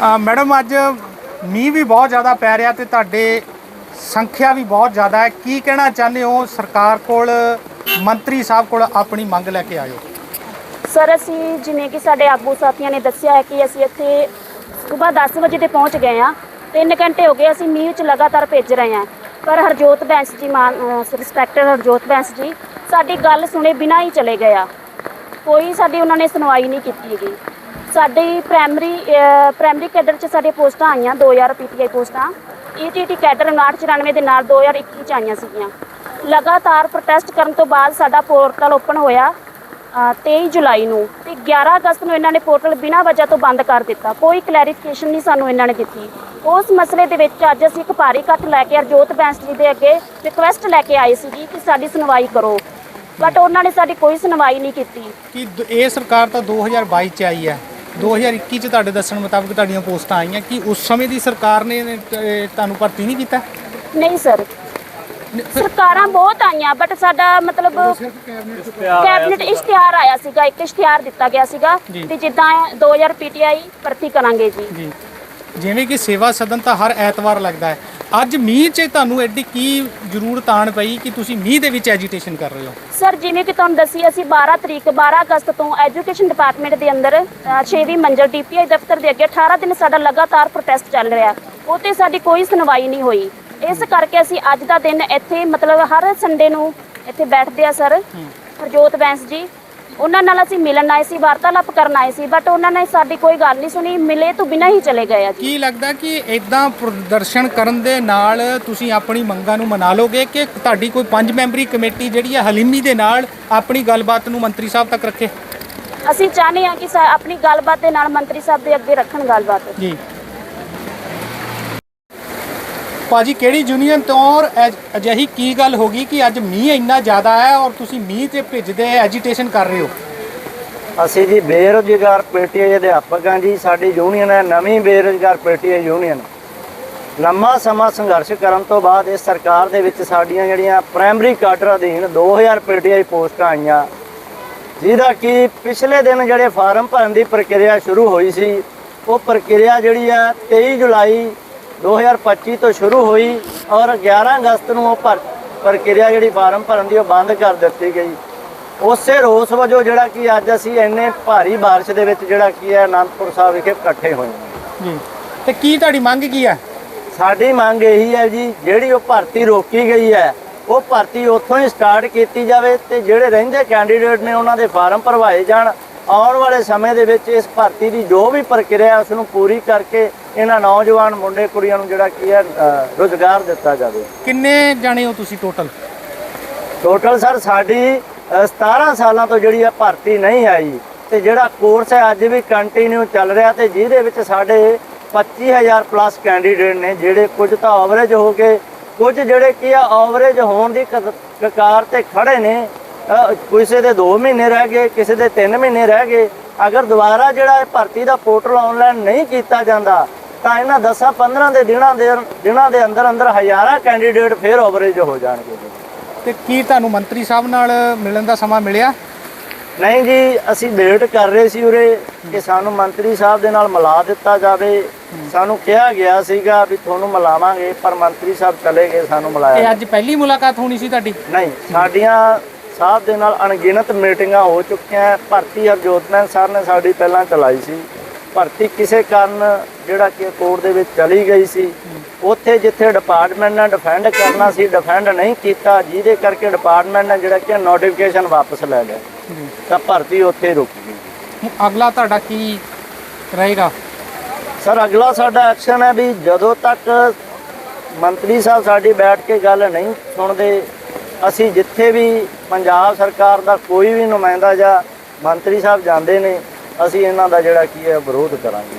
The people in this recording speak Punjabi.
ਮੈਡਮ, ਅੱਜ ਮੀਂਹ ਵੀ ਬਹੁਤ ਜ਼ਿਆਦਾ ਪੈ ਰਿਹਾ ਤੇ ਤੁਹਾਡੇ ਸੰਖਿਆ ਵੀ ਬਹੁਤ ਜ਼ਿਆਦਾ ਹੈ। ਕੀ ਕਹਿਣਾ ਚਾਹੁੰਦੇ ਹੋ? ਸਰਕਾਰ ਕੋਲ, ਮੰਤਰੀ ਸਾਹਿਬ ਕੋਲ ਆਪਣੀ ਮੰਗ ਲੈ ਕੇ ਆਇਓ। ਸਰ, ਅਸੀਂ ਜਿਵੇਂ ਕਿ ਸਾਡੇ ਆਗੂ ਸਾਥੀਆਂ ਨੇ ਦੱਸਿਆ ਹੈ ਕਿ ਅਸੀਂ ਇੱਥੇ ਸਵੇਰ 10 ਵਜੇ ਤੇ ਪਹੁੰਚ ਗਏ ਹਾਂ। 3 ਘੰਟੇ ਹੋ ਗਏ ਅਸੀਂ ਮੀਂਹ ਵਿੱਚ ਲਗਾਤਾਰ ਭੇਜ ਰਹੇ ਹਾਂ। ਪਰ ਹਰਜੋਤ ਬੈਂਸ ਜੀ ਮਾਨ ਰਿਸਪੈਕਟਡ ਹਰਜੋਤ ਬੈਂਸ ਜੀ, ਸਾਡੀ ਗੱਲ ਸੁਣੇ ਬਿਨਾਂ ਹੀ ਚਲੇ ਗਏ ਆ। ਕੋਈ ਸਾਡੀ ਉਹਨਾਂ ਨੇ ਸੁਣਵਾਈ ਨਹੀਂ ਕੀਤੀ ਗਈ ਸਾਡੀ ਪ੍ਰਾਇਮਰੀ ਪ੍ਰਾਇਮਰੀ ਕੈਡਰ ਚ ਸਾਡੀਆਂ ਪੋਸਟਾਂ ਆਈਆਂ 2000 ਪੀਟੀਆਈ ਪੋਸਟਾਂ। ਈਟੀਟੀ ਕੈਡਰ 5994 ਦੇ ਨਾਲ 2021 ਚ ਆਈਆਂ ਸੀਗੀਆਂ। ਲਗਾਤਾਰ ਪ੍ਰੋਟੈਸਟ ਕਰਨ ਤੋਂ ਬਾਅਦ ਸਾਡਾ ਪੋਰਟਲ ਓਪਨ ਹੋਇਆ ਅ, 23 ਜੁਲਾਈ ਨੂੰ ਤੇ 11 ਅਗਸਤ ਨੂੰ ਇਹਨਾਂ ਨੇ ਪੋਰਟਲ ਬਿਨਾਂ ਵਜ੍ਹਾ ਤੋਂ ਬੰਦ ਕਰ ਦਿੱਤਾ। ਕੋਈ ਕਲੈਰੀਫਿਕੇਸ਼ਨ ਨਹੀਂ ਸਾਨੂੰ ਇਹਨਾਂ ਨੇ ਦਿੱਤੀ। ਉਸ ਮਸਲੇ ਦੇ ਵਿੱਚ ਅੱਜ ਅਸੀਂ ਇੱਕ ਭਾਰੀ ਇਕੱਠ ਲੈ ਕੇ ਹਰਜੋਤ ਬੈਂਸ ਜੀ ਦੇ ਅੱਗੇ ਰਿਕੁਐਸਟ ਲੈ ਕੇ ਆਏ ਸੀ ਜੀ ਕਿ ਸਾਡੀ ਸੁਣਵਾਈ ਕਰੋ। ਬਟ ਉਹਨਾਂ ਨੇ ਸਾਡੀ ਕੋਈ ਸੁਣਵਾਈ ਨਹੀਂ ਕੀਤੀ। ਕਿ ਇਹ ਸਰਕਾਰ ਤਾਂ 2022 ਚ ਆਈ ਹੈ। 2021 ਚ ਤੁਹਾਡੇ ਦੱਸਣ ਮੁਤਾਬਕ ਤੁਹਾਡੀਆਂ ਪੋਸਟਾਂ ਆਈਆਂ ਕਿ ਉਸ ਸਮੇਂ ਦੀ ਸਰਕਾਰ ਨੇ ਤੁਹਾਨੂੰ ਭਰਤੀ ਨਹੀਂ ਕੀਤਾ? ਨਹੀਂ ਸਰ। ਸਰਕਾਰਾਂ ਬਹੁਤ ਆਈਆਂ ਬਟ ਸਾਡਾ ਮਤਲਬ ਕੈਬਨਿਟ ਇਸ਼ਤਿਹਾਰ ਆਇਆ ਸੀਗਾ। ਇੱਕ ਇਸ਼ਤਿਹਾਰ ਦਿੱਤਾ ਗਿਆ ਸੀਗਾ ਜੀ। ਵੀ ਜਿੱਦਾਂ 2000 ਪੀਟੀਆਈ ਭਰਤੀ ਕਰਾਂਗੇ ਜੀ। ਜੀ। ਜਿਵੇਂ ਕਿ ਸੇਵਾ ਸਦਨ ਤਾਂ ਹਰ ਐਤਵਾਰ ਲੱਗਦਾ ਹੈ। ਅੱਜ ਮੀਂਹ 'ਚ ਤੁਹਾਨੂੰ ਐਡੀ ਕੀ ਜ਼ਰੂਰਤ ਆਣ ਪਈ ਕਿ ਤੁਸੀਂ ਮੀਂਹ ਦੇ ਵਿੱਚ ਐਜੀਟੇਸ਼ਨ ਕਰ ਰਹੇ ਹੋ? ਸਰ ਜਿਵੇਂ ਕਿ ਤੁਹਾਨੂੰ ਦੱਸੀ ਅਸੀਂ 12 ਤਰੀਕ 12 ਅਗਸਤ ਤੋਂ ਐਜੂਕੇਸ਼ਨ ਡਿਪਾਰਟਮੈਂਟ ਦੇ ਅੰਦਰ 6ਵੀਂ ਮੰਜ਼ਲ ਡੀਪੀਆਈ ਦਫ਼ਤਰ ਦੇ ਅੱਗੇ 18 ਦਿਨ ਸਾਡਾ ਲਗਾਤਾਰ ਪ੍ਰੋਟੈਸਟ ਚੱਲ ਰਿਹਾ ਉਹ ਤੇ ਸਾਡੀ ਕੋਈ ਸੁਣਵਾਈ ਨਹੀਂ ਹੋਈ। ਇਸ ਕਰਕੇ ਅਸੀਂ ਅੱਜ ਦਾ ਦਿਨ ਇੱਥੇ ਮਤਲਬ ਹਰ ਸੰਡੇ ਨੂੰ ਇੱਥੇ ਬੈਠਦੇ ਆ ਸਰ। ਹਰਜੋਤ ਬੈਂਸ ਜੀ ਉਹਨਾਂ ਨਾਲ ਅਸੀਂ ਮਿਲਣ ਆਏ ਸੀ ਵਾਰਤਾਲਾਪ ਕਰਨ ਆਏ ਸੀ ਬਟ ਉਹਨਾਂ ਨੇ ਸਾਡੀ ਕੋਈ ਗੱਲ ਨਹੀਂ ਸੁਣੀ ਮਿਲੇ ਤੋਂ ਬਿਨਾਂ ਹੀ ਚਲੇ ਗਏ ਆ ਜੀ। ਕੀ ਲੱਗਦਾ ਕਿ ਇਦਾਂ ਪ੍ਰਦਰਸ਼ਨ ਕਰਨ ਦੇ ਨਾਲ ਤੁਸੀਂ ਆਪਣੀ ਮੰਗਾਂ ਨੂੰ ਮਨਾ ਲੋਗੇ ਕਿ ਤੁਹਾਡੀ ਕੋਈ ਪੰਜ ਮੈਂਬਰੀ ਕਮੇਟੀ ਜਿਹੜੀ ਹੈ ਹਲੀਮੀ ਦੇ ਨਾਲ ਆਪਣੀ ਗੱਲਬਾਤ ਨੂੰ ਮੰਤਰੀ ਸਾਹਿਬ ਤੱਕ ਰੱਖੇ? ਅਸੀਂ ਚਾਹੁੰਦੇ ਹਾਂ ਕਿ ਸਾ- ਆਪਣੀ ਗੱਲਬਾਤ ਦੇ ਨਾਲ ਮੰਤਰੀ ਸਾਹਿਬ ਦੇ ਅੱਗੇ ਰੱਖਣ ਗੱਲਬਾਤ। ਜੀ। ਭਾਜੀ, ਕਿਹੜੀ ਯੂਨੀਅਨ ਤੋਂ ਔਰ ਅਜ- ਅਜਿਹੀ ਕੀ ਗੱਲ ਹੋ ਗਈ ਕਿ ਅੱਜ ਮੀਂਹ ਇੰਨਾ ਜ਼ਿਆਦਾ ਹੈ ਔਰ ਤੁਸੀਂ ਮੀਂਹ ਤੇ ਭਿੱਜਦੇ ਐਜੀਟੇਸ਼ਨ ਕਰ ਰਹੇ ਹੋ? ਅਸੀਂ ਜੀ ਬੇਰੁਜ਼ਗਾਰ ਪੀਟੀਆਈ ਅਧਿਆਪਕ ਹਾਂ ਜੀ, ਸਾਡੀ ਯੂਨੀਅਨ ਹੈ, ਨਵੀਂ ਬੇਰੁਜ਼ਗਾਰ ਪੀਟੀਆਈ ਯੂਨੀਅਨ ਲੰਮਾ ਸਮਾਂ ਸੰਘਰਸ਼ ਕਰਨ ਤੋਂ ਬਾਅਦ ਇਸ ਸਰਕਾਰ ਦੇ ਵਿੱਚ ਸਾਡੀਆਂ ਜਿਹੜੀਆਂ ਪ੍ਰਾਇਮਰੀ ਕਾਡਰ ਅਧੀਨ 2000 ਪੀਟੀਆਈ ਪੋਸਟਾਂ ਆਈਆਂ। ਜਿਹਦਾ ਕਿ ਪਿਛਲੇ ਦਿਨ ਜਿਹੜੇ ਫਾਰਮ ਭਰਨ ਦੀ ਪ੍ਰਕਿਰਿਆ ਸ਼ੁਰੂ ਹੋਈ ਸੀ, ਉਹ ਪ੍ਰਕਿਰਿਆ ਜਿਹੜੀ ਆ 23 ਜੁਲਾਈ 2025 ਤੋਂ ਸ਼ੁਰੂ ਹੋਈ ਔਰ 11 ਅਗਸਤ ਨੂੰ ਉਹ ਪ੍ਰਕਿਰਿਆ ਜਿਹੜੀ ਫਾਰਮ ਭਰਨ ਦੀ ਉਹ ਬੰਦ ਕਰ ਦਿੱਤੀ ਗਈ। ਉਸੇ ਰੋਸ ਵਜੋਂ ਜਿਹੜਾ ਕਿ ਅੱਜ ਅਸੀਂ ਇੰਨੇ ਭਾਰੀ ਬਾਰਿਸ਼ ਦੇ ਵਿੱਚ ਜਿਹੜਾ ਕੀ ਹੈ ਅਨੰਦਪੁਰ ਸਾਹਿਬ ਵਿਖੇ ਇਕੱਠੇ ਹੋਏ ਜੀ। ਤੇ ਕੀ ਤੁਹਾਡੀ ਮੰਗ ਕੀ ਹੈ? ਸਾਡੀ ਮੰਗ ਇਹੀ ਹੈ ਜੀ ਜਿਹੜੀ ਉਹ ਭਰਤੀ ਰੋਕੀ ਗਈ ਹੈ ਉਹ ਭਰਤੀ ਉੱਥੋਂ ਹੀ ਸਟਾਰਟ ਕੀਤੀ ਜਾਵੇ ਤੇ ਜਿਹੜੇ ਰਹਿੰਦੇ ਕੈਂਡੀਡੇਟ ਨੇ ਉਹਨਾਂ ਦੇ ਫਾਰਮ ਭਰਵਾਏ ਜਾਣ। ਆਉਣ ਵਾਲੇ ਸਮੇਂ ਦੇ ਵਿੱਚ ਇਸ ਭਰਤੀ ਦੀ ਜੋ ਵੀ ਪ੍ਰਕਿਰਿਆ ਉਸ ਨੂੰ ਪੂਰੀ ਕਰਕੇ ਇਹਨਾਂ ਨੌਜਵਾਨ ਮੁੰਡੇ ਕੁੜੀਆਂ ਨੂੰ ਜਿਹੜਾ ਕੀ ਹੈ ਰੁਜ਼ਗਾਰ ਦਿੱਤਾ ਜਾਵੇ। ਕਿੰਨੇ ਜਾਣੇ ਹੋ ਤੁਸੀਂ ਟੋਟਲ ਟੋਟਲ ਸਰ ਸਾਡੀ ਅ, 17 ਸਾਲਾਂ ਤੋਂ ਜਿਹੜੀ ਆ ਭਰਤੀ ਨਹੀਂ ਆਈ ਤੇ ਜਿਹੜਾ ਕੋਰਸ ਹੈ ਅੱਜ ਵੀ ਕੰਟੀਨਿਊ ਚੱਲ ਰਿਹਾ ਤੇ ਜਿਹਦੇ ਵਿੱਚ ਸਾਡੇ 25000 ਪਲੱਸ ਕੈਂਡੀਡੇਟ ਨੇ ਜਿਹੜੇ ਕੁਝ ਤਾਂ ਐਵਰੇਜ ਹੋ ਗਏ ਕੁਝ ਜਿਹੜੇ ਕੀ ਆ ਐਵਰੇਜ ਹੋਣ ਦੀ ਕਗਾਰ ਤੇ ਖੜੇ ਨੇ ਕਿਸੇ ਦੇ 2 ਮਹੀਨੇ ਰਹਿ ਗਏ ਕਿਸੇ ਦੇ 3 ਮਹੀਨੇ ਰਹਿ ਗਏ। ਅਗਰ ਦੁਬਾਰਾ ਜਿਹੜਾ ਇਹ ਭਰਤੀ ਦਾ ਪੋਰਟਲ ਆਨਲਾਈਨ ਨਹੀਂ ਕੀਤਾ ਜਾਂਦਾ ਤਾਂ ਇਹਨਾਂ 10 15 ਦੇ ਦਿਨਾਂ ਦੇ ਦਿਨਾਂ ਦੇ ਅੰਦਰ ਅੰਦਰ ਹਜ਼ਾਰਾਂ ਕੈਂਡੀਡੇਟ ਫੇਰ ਐਵਰੇਜ ਹੋ ਜਾਣਗੇ ਤੇ ਕੀ ਤੁਹਾਨੂੰ ਮੰਤਰੀ ਸਾਹਿਬ ਨਾਲ ਮਿਲਣ ਦਾ ਸਮਾਂ ਮਿਲਿਆ? ਨਹੀਂ ਜੀ ਅਸੀਂ ਵੇਟ ਕਰ ਰਹੇ ਸੀ ਉਰੇ ਕਿ ਸਾਨੂੰ ਮੰਤਰੀ ਸਾਹਿਬ ਦੇ ਨਾਲ ਮਿਲਾ ਦਿੱਤਾ ਜਾਵੇ। ਸਾਨੂੰ ਕਿਹਾ ਗਿਆ ਸੀਗਾ ਵੀ ਤੁਹਾਨੂੰ ਮਿਲਾਵਾਂਗੇ ਪਰ ਮੰਤਰੀ ਸਾਹਿਬ ਚਲੇ ਗਏ ਸਾਨੂੰ ਮਿਲਾਇਆ ਇਹ ਅੱਜ ਪਹਿਲੀ ਮੁਲਾਕਾਤ ਹੋਣੀ ਸੀ ਤੁਹਾਡੀ? ਨਹੀਂ ਸਾਡੀਆਂ ਸਾਹਿਬ ਦੇ ਨਾਲ ਅਣਗਿਣਤ ਮੀਟਿੰਗਾਂ ਹੋ ਚੁੱਕੀਆਂ। ਭਰਤੀ ਹਰਜੋਤਮੈਨ ਸਰ ਨੇ ਸਾਡੀ ਪਹਿਲਾਂ ਚਲਾਈ ਸੀ। ਭਰਤੀ ਕਿਸੇ ਕਾਰਨ ਜਿਹੜਾ ਕਿ ਕੋਰਟ ਦੇ ਵਿੱਚ ਚਲੀ ਗਈ ਸੀ। ਉੱਥੇ ਜਿੱਥੇ ਡਿਪਾਰਟਮੈਂਟ ਨੇ ਡਿਫੈਂਡ ਕਰਨਾ ਸੀ ਡਿਫੈਂਡ ਨਹੀਂ ਕੀਤਾ ਜਿਹਦੇ ਕਰਕੇ ਡਿਪਾਰਟਮੈਂਟ ਨੇ ਜਿਹੜਾ ਕਿ ਨੋਟੀਫਿਕੇਸ਼ਨ ਵਾਪਸ ਲੈ ਲਿਆ। ਤਾਂ ਭਰਤੀ ਉੱਥੇ ਰੁਕ ਗਈ। ਅਗਲਾ ਤੁਹਾਡਾ ਕੀ ਰਹੇਗਾ? ਸਰ ਅਗਲਾ ਸਾਡਾ ਐਕਸ਼ਨ ਹੈ ਵੀ ਜਦੋਂ ਤੱਕ ਮੰਤਰੀ ਸਾਹਿਬ ਸਾਡੀ ਬੈਠ ਕੇ ਗੱਲ ਨਹੀਂ ਸੁਣਦੇ ਅਸੀਂ ਜਿੱਥੇ ਵੀ ਪੰਜਾਬ ਸਰਕਾਰ ਦਾ ਕੋਈ ਵੀ ਨੁਮਾਇੰਦਾ ਜਾਂ ਮੰਤਰੀ ਸਾਹਿਬ ਜਾਂਦੇ ਨੇ, ਅਸੀਂ ਇਹਨਾਂ ਦਾ ਜਿਹੜਾ ਕੀ ਹੈ ਵਿਰੋਧ ਕਰਾਂਗੇ